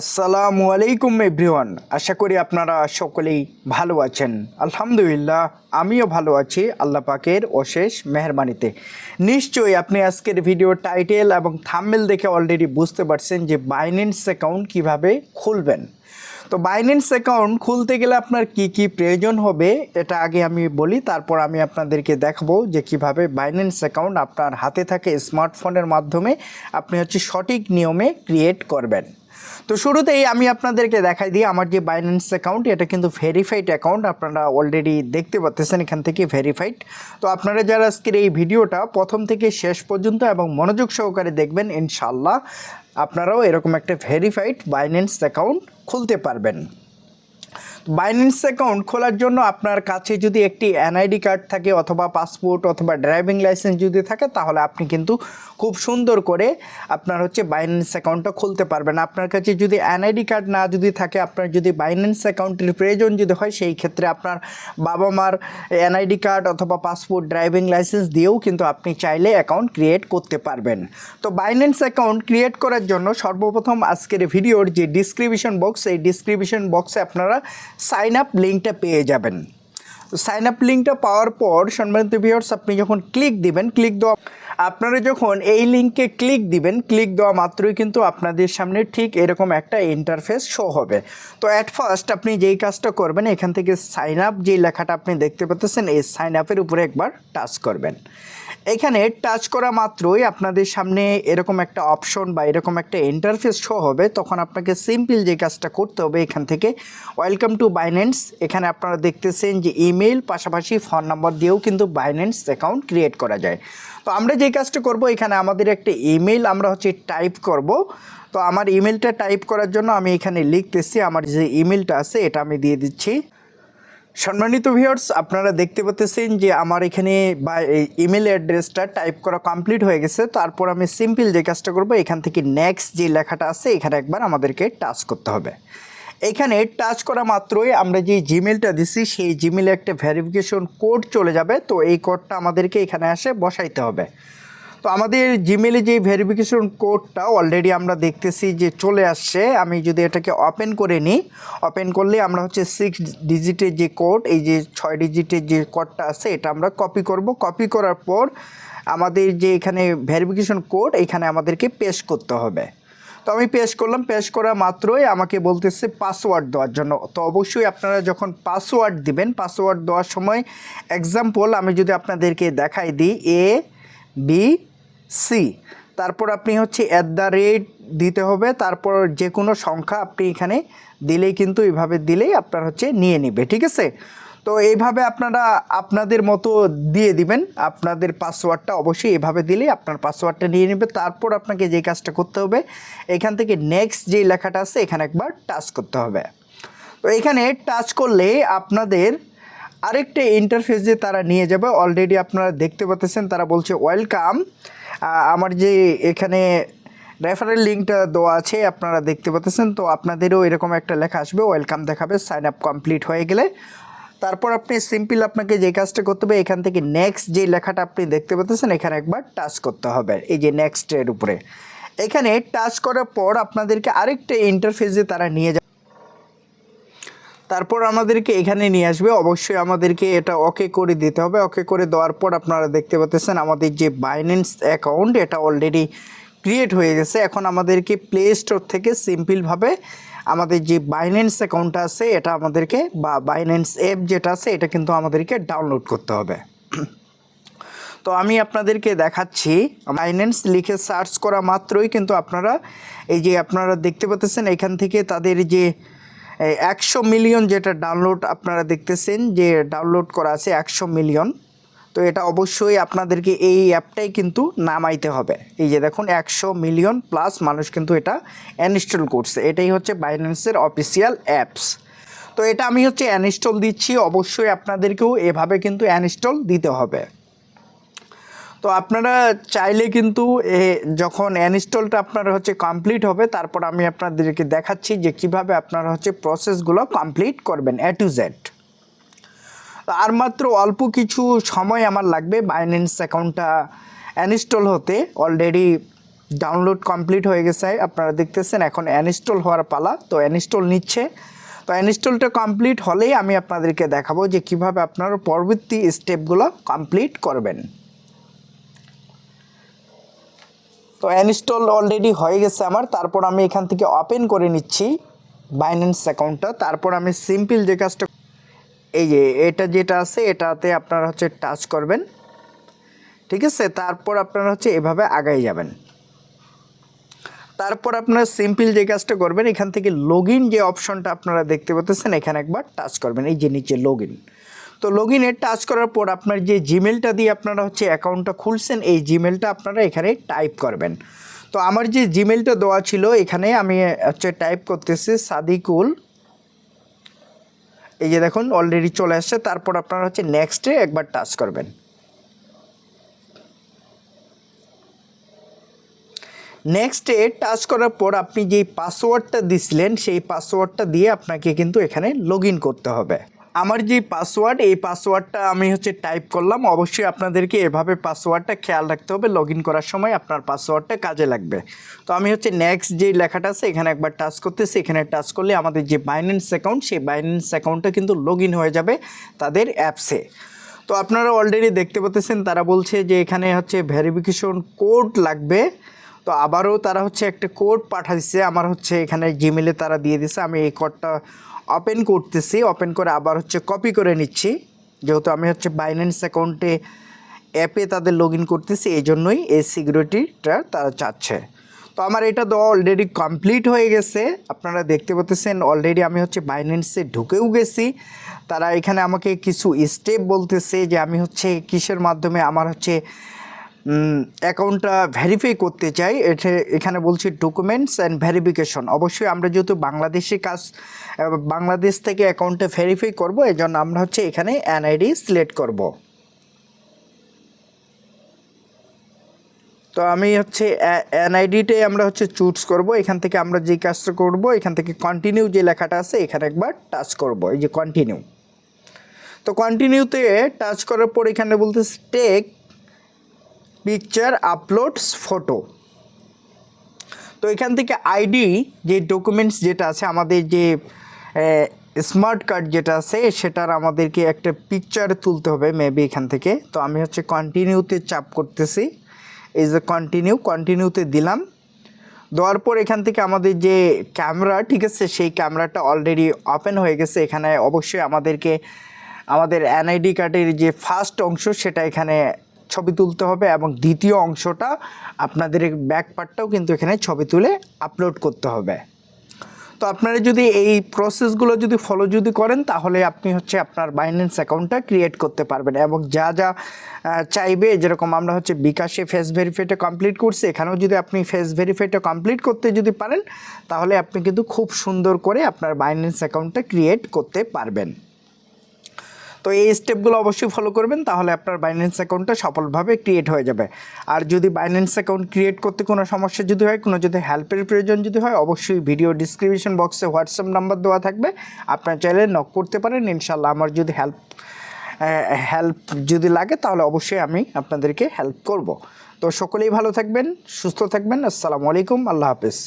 আসসালামু আলাইকুম এভরিওয়ান। আশা করি আপনারা সকলেই ভালো আছেন। আলহামদুলিল্লাহ, আমিও ভালো আছি আল্লাহ পাকের অশেষ মেহরবানিতে। নিশ্চয়ই আপনি আজকের ভিডিও টাইটেল এবং থাম্বেল দেখে অলরেডি বুঝতে পারছেন যে বাইন্যান্স অ্যাকাউন্ট কীভাবে খুলবেন। তো বাইন্যান্স অ্যাকাউন্ট খুলতে গেলে আপনার কি কি প্রয়োজন হবে এটা আগে আমি বলি, তারপর আমি আপনাদেরকে দেখাবো যে কীভাবে বাইন্যান্স অ্যাকাউন্ট আপনার হাতে থাকে স্মার্টফোনের মাধ্যমে আপনি হচ্ছে সঠিক নিয়মে ক্রিয়েট করবেন। তো শুরুতেই আমি আপনাদেরকে দেখাই দিই আমার যে বাইন্যান্স অ্যাকাউন্ট এটা কিন্তু ভেরিফাইড অ্যাকাউন্ট আপনারা অলরেডি দেখতে পাচ্ছেন এখান থেকে ভেরিফাইড তো আপনারা যারা আজকের এই ভিডিওটা প্রথম থেকে শেষ পর্যন্ত এবং মনোযোগ সহকারে দেখবেন ইনশাল্লাহ আপনারাও এরকম একটা ভেরিফাইড বাইন্যান্স অ্যাকাউন্ট খুলতে পারবেন। বাইন্যান্স অ্যাকাউন্ট খোলার জন্য আপনার কাছে যদি একটি এনআইডি কার্ড থাকে অথবা পাসপোর্ট অথবা ড্রাইভিং লাইসেন্স যদি থাকে, তাহলে আপনি কিন্তু খুব সুন্দর করে আপনার হচ্ছে বাইন্যান্স অ্যাকাউন্টটা খুলতে পারবেন। আপনার কাছে যদি এনআইডি কার্ড না যদি থাকে, আপনার যদি বাইন্যান্স অ্যাকাউন্টের প্রয়োজন যদি হয়, সেই ক্ষেত্রে আপনার বাবা মার এনআইডি কার্ড অথবা পাসপোর্ট ড্রাইভিং লাইসেন্স দিয়েও কিন্তু আপনি চাইলে অ্যাকাউন্ট ক্রিয়েট করতে পারবেন। তো বাইন্যান্স অ্যাকাউন্ট ক্রিয়েট করার জন্য সর্বপ্রথম আজকের ভিডিওর যে ডিসক্রিপশন বক্স এই ডিসক্রিপশন বক্সে আপনারা সাইন আপ লিঙ্কটা পেয়ে যাবেন। সাইন আপ লিঙ্কটা পাওয়ার পর, সম্মানিত ভিউয়ার্স আপনি যখন ক্লিক দিবেন ক্লিক দেওয়া আপনারা যখন এই লিঙ্কে ক্লিক দিবেন, ক্লিক দেওয়া মাত্রই কিন্তু আপনাদের সামনে ঠিক এরকম একটা ইন্টারফেস শো হবে। তো অ্যাট ফার্স্ট আপনি যেই কাজটা করবেন, এখান থেকে সাইন আপ যেই লেখাটা আপনি দেখতে পাচ্ছেন এই সাইন আপের উপরে একবার টাচ করবেন। এখানে টাচ করা মাত্রই আপনাদের সামনে এরকম একটা অপশন বা এরকম একটা ইন্টারফেস শো হবে। তখন আপনাকে সিম্পল যে কাজটা করতে হবে, এখান থেকে ওয়েলকাম টু বাইন্যান্স এখানে আপনারা দেখতেছেন যে ইমেল পাশাপাশি ফোন নাম্বার দিয়েও কিন্তু বাইন্যান্স অ্যাকাউন্ট ক্রিয়েট করা যায়। তো আমরা যে কাজটা করব। এখানে আমাদের একটা ইমেল আমরা হচ্ছে টাইপ করব। তো আমার ইমেলটা টাইপ করার জন্য আমি এখানে লিখতেছি, আমার যে ইমেলটা আছে এটা আমি দিয়ে দিচ্ছি। সম্মানিত ভিউয়ার্স আপনারা দেখতে পাচ্ছেন যে আমার এখানে বা ইমেল অ্যাড্রেসটা টাইপ করা কমপ্লিট হয়ে গেছে। তারপর আমি সিম্পল যে কাজটা করব, এখান থেকে নেক্সট যে লেখাটা আছে, এখানে একবার আমাদেরকে টাচ করতে হবে। এখানে টাচ করা মাত্রই আমরা যে জিমেলটা দিছি, সেই জিমেলে একটা ভেরিফিকেশন কোড চলে যাবে। তো এই কোডটা আমাদেরকে এখানে আসে বসাইতে হবে। তো আমাদের জিমেলে যে ভেরিফিকেশন কোডটা অলরেডি আমরা দেখতেছি যে চলে আসছে। আমি যদি এটাকে ওপেন করে নিই ওপেন করলে আমরা হচ্ছে সিক্স ডিজিটের যে কোড এই যে ছয় ডিজিটের যে কোডটা আছে, এটা আমরা কপি করব। কপি করার পর আমাদের যে এখানে ভেরিফিকেশন কোড এখানে আমাদেরকে পেশ করতে হবে। তো আমি পেশ করলাম পেশ করা মাত্রই আমাকে বলতেছে পাসওয়ার্ড দেওয়ার জন্য। তো অবশ্যই আপনারা যখন পাসওয়ার্ড দিবেন পাসওয়ার্ড দেওয়ার সময় এক্সাম্পল আমি যদি আপনাদেরকে দেখাই দিই এ বি সি তারপর আপনি হচ্ছে অ্যাট দ্য রেট দিতে হবে, তারপর যে কোনো সংখ্যা আপনি এখানে দিলেই কিন্তু এইভাবে দিলেই আপনার হচ্ছে নিয়ে নেবে, ঠিক আছে? তো এইভাবে আপনারা আপনাদের মতো দিয়ে দিবেন, আপনাদের পাসওয়ার্ডটা অবশ্যই এভাবে দিলেই আপনার পাসওয়ার্ডটা নিয়ে নেবে, তারপর আপনাকে যে কাজটা করতে হবে, এখান থেকে নেক্সট যে লেখাটা আছে, এখানে একবার টাচ করতে হবে। তো এখানে টাচ করলে আপনাদের আরেকটা ইন্টারফেস তারা নিয়ে যাবে অলরেডি আপনারা দেখতে পাচ্ছেন, তারা বলছে ওয়েলকাম আমার যে এখানে রেফারেল লিঙ্কটা দেওয়া আছে, আপনারা দেখতে পাচ্ছেন, তো আপনাদেরও এরকম একটা লেখা আসবে ওয়েলকাম দেখাবে সাইন আপ কমপ্লিট হয়ে গেলে। তারপর আপনি সিম্পল আপনাকে যে কাজটা করতে হবে, এখান থেকে নেক্সট যে লেখাটা আপনি দেখতে পাচ্ছেন, এখানে একবার টাচ করতে হবে, এই যে নেক্সটের উপরে। এখানে টাচ করার পর আপনাদেরকে আরেকটা ইন্টারফেসে তারা নিয়ে যাবে তারপর আমাদেরকে এখানে নিয়ে আসবে। অবশ্যই আমাদেরকে এটা ওকে করে দিতে হবে। ওকে করে দেওয়ার পর আপনারা দেখতে পাচ্ছেন আমাদের যে বাইন্যান্স অ্যাকাউন্ট এটা অলরেডি ক্রিয়েট হয়ে গেছে। এখন আমাদেরকে প্লে স্টোর থেকে সিম্পলভাবে আমাদের যে বাইন্যান্স অ্যাকাউন্টটা আছে, এটা আমাদেরকে বা বাইন্যান্স অ্যাপ যেটা আছে, এটা কিন্তু আমাদেরকে ডাউনলোড করতে হবে। তো আমি আপনাদেরকে দেখাচ্ছি বাইন্যান্স লিখে সার্চ করা মাত্রই কিন্তু আপনারা, এই যে আপনারা দেখতে পাচ্ছেন, এখান থেকে তাদের যে একশো মিলিয়ন যেটা ডাউনলোড আপনারা দেখতেছেন, যে ডাউনলোড করা আছে একশো মিলিয়ন তো এটা অবশ্যই আপনাদেরকে এই অ্যাপটাই কিন্তু নামাইতে হবে। এই যে দেখুন, একশো মিলিয়ন প্লাস মানুষ কিন্তু এটা ইনস্টল করছে। এটাই হচ্ছে বাইন্যান্সের অফিসিয়াল অ্যাপস তো এটা আমি হচ্ছে ইনস্টল দিচ্ছি, অবশ্যই আপনাদেরকেও এভাবে কিন্তু ইনস্টল দিতে হবে। তো আপনারা চাইলে কিন্তু এ যখন ইনস্টলটা আপনার হচ্ছে কমপ্লিট হবে, তারপর আমি আপনাদেরকে দেখাচ্ছি যে কীভাবে আপনারা হচ্ছে প্রসেসগুলো কমপ্লিট করবেন এ টু জেড আর মাত্র অল্প কিছু সময় আমার লাগবে বাইন্যান্স অ্যাকাউন্টটা ইনস্টল হতে। অলরেডি ডাউনলোড কমপ্লিট হয়ে গেছে, আপনারা দেখতেছেন এখন অ্যানইনস্টল হওয়ার পালা, তো অ্যানইনস্টল নিচ্ছে। তো অ্যানইনস্টলটা কমপ্লিট হলেই আমি আপনাদেরকে দেখাবো যে কীভাবে আপনারা পরবর্তী স্টেপগুলো কমপ্লিট করবেন। তো ইনস্টল অলরেডি হয়ে গেছে আমার। তারপর আমি এখান থেকে ওপেন করে নিচ্ছি বাইন্যান্স অ্যাকাউন্টটা তারপর আমি সিম্পল যে কাজটা এই যে এটা যেটা আছে, এটাতে আপনারা হচ্ছে টাচ করবেন। ঠিক আছে? তারপর আপনারা হচ্ছে এভাবে আগাই যাবেন। তারপর আপনারা সিম্পল যে কাজটা করবেন, এখান থেকে লগ যে অপশনটা আপনারা দেখতে পাচ্ছেন, এখানে একবার টাচ করবেন। এই যে নিচে লগ তো লগ ইনে টাচ করার পর আপনার যে জিমেলটা দিয়ে আপনারা হচ্ছে অ্যাকাউন্টটা খুলছেন, এই জিমেলটা আপনারা এখানে টাইপ করবেন। তো আমার যে জিমেলটা দেওয়া ছিল, এখানে আমি হচ্ছে টাইপ করতেছি সাদিকুল। এই যে দেখুন অলরেডি চলে আসছে, তারপর আপনারা হচ্ছে নেক্সটে একবার টাচ করবেন। নেক্সটে টাচ করার পর আপনি যেই পাসওয়ার্ডটা দিছিলেন, সেই পাসওয়ার্ডটা দিয়ে আপনাকে কিন্তু এখানে লগ করতে হবে। আমার যে পাসওয়ার্ড এই পাসওয়ার্ডটা আমি হচ্ছে টাইপ করলাম। অবশ্যই আপনাদেরকে এভাবে পাসওয়ার্ডটা খেয়াল রাখতে হবে। লগ করার সময় আপনার পাসওয়ার্ডটা কাজে লাগবে। তো আমি হচ্ছে নেক্সট যে লেখাটা আছে, এখানে একবার টাচ করতেছি। এখানে টাচ করলে আমাদের যে বাইন্যান্স অ্যাকাউন্ট সেই বাইন্যান্স অ্যাকাউন্টটা কিন্তু লগ হয়ে যাবে তাদের অ্যাপসে তো আপনারা অলরেডি দেখতে পাচ্ছেন, তারা বলছে যে এখানে হচ্ছে ভেরিফিকেশন কোড লাগবে। তো আবারও তারা হচ্ছে একটা কোড পাঠাইছে। আমার হচ্ছে এখানে জিমেলে তারা দিয়ে দিছে। আমি এই কোডটা ওপেন করতেছি ওপেন করে আবার হচ্ছে কপি করে নিচ্ছি। যেহেতু আমি হচ্ছে বাইন্যান্স অ্যাকাউন্টে অ্যাপে তাদের লগ ইন করতেছি এই জন্যই এই সিকিউরিটিটা তারা চাচ্ছে। তো আমার এটা দেওয়া অলরেডি কমপ্লিট হয়ে গেছে। আপনারা দেখতে পাচ্ছেন অলরেডি আমি হচ্ছে বাইন্যান্সে ঢুকেও গেছি। তারা এখানে আমাকে কিছু স্টেপ বলতেছে যে আমি হচ্ছে কিসের মাধ্যমে আমার হচ্ছে অ্যাকাউন্টটা ভেরিফাই করতে চাই এখানে বলছি ডকুমেন্টস অ্যান্ড ভেরিফিকেশন অবশ্যই আমরা যেহেতু বাংলাদেশি কাজ বাংলাদেশ থেকে অ্যাকাউন্টটা ভেরিফাই করব এই জন্য আমরা হচ্ছে এখানে এনআইডি সিলেক্ট করব। তো আমি হচ্ছে এনআইডিটাই আমরা হচ্ছে চুজ করব, এখান থেকে আমরা যে কাজটা করব, এখান থেকে কন্টিনিউ যে লেখাটা আছে, এখানে একবার টাচ করব, এই যে কন্টিনিউ তো কন্টিনিউতে টাচ করার পর এখানে বলতেছে টেক পিকচার আপলোডস ফটো তো এখান থেকে আইডি যে ডকুমেন্টস যেটা আছে, আমাদের যে স্মার্ট কার্ড যেটা আছে, সেটার আমাদেরকে একটা পিকচার তুলতে হবে মেবি এখান থেকে। তো আমি হচ্ছে কন্টিনিউতে চাপ করতেছি। এই যে কন্টিনিউ কন্টিনিউতে দিলাম। দেওয়ার পর এখান থেকে আমাদের যে ক্যামেরা ঠিক আছে, সেই ক্যামেরাটা অলরেডি ওপেন হয়ে গেছে। এখানে অবশ্যই আমাদেরকে, আমাদের এনআইডি কার্ডের যে ফার্স্ট অংশ, সেটা এখানে ছবি তুলতে হবে এবং দ্বিতীয় অংশটা আপনাদের ব্যাক পার্টটাও কিন্তু এখানে ছবি তুলে আপলোড করতে হবে। তো আপনারা যদি এই প্রসেসগুলো যদি ফলো যদি করেন, তাহলে আপনি হচ্ছে আপনার বাইন্যান্স অ্যাকাউন্টটা ক্রিয়েট করতে পারবেন এবং যা যা চাইবে, যেরকম আমরা হচ্ছে বিকাশে ফেস ভেরিফাইটা কমপ্লিট করছি, এখানেও যদি আপনি ফেস ভেরিফাইটা কমপ্লিট করতে যদি পারেন, তাহলে আপনি কিন্তু খুব সুন্দর করে আপনার বাইন্যান্স অ্যাকাউন্টটা ক্রিয়েট করতে পারবেন। তো এই স্টেপগুলো অবশ্যই ফলো করবেন, তাহলে আপনার বাইন্যান্স অ্যাকাউন্টটা সফলভাবে ক্রিয়েট হয়ে যাবে। আর যদি বাইন্যান্স অ্যাকাউন্ট ক্রিয়েট করতে কোনো সমস্যা যদি হয়, কোনো যদি হেল্পের প্রয়োজন যদি হয়, অবশ্যই ভিডিও ডিসক্রিপশন বক্সে হোয়াটসঅ্যাপ নাম্বার দেওয়া থাকবে। আপনার চাইলে নক করতে পারেন ইনশাল্লাহ আমার যদি হেল্প হেল্প যদি লাগে, তাহলে অবশ্যই আমি আপনাদেরকে হেল্প করব। তো সকলেই ভালো থাকবেন, সুস্থ থাকবেন, আসসালামু আলাইকুম, আল্লাহ হাফেজ।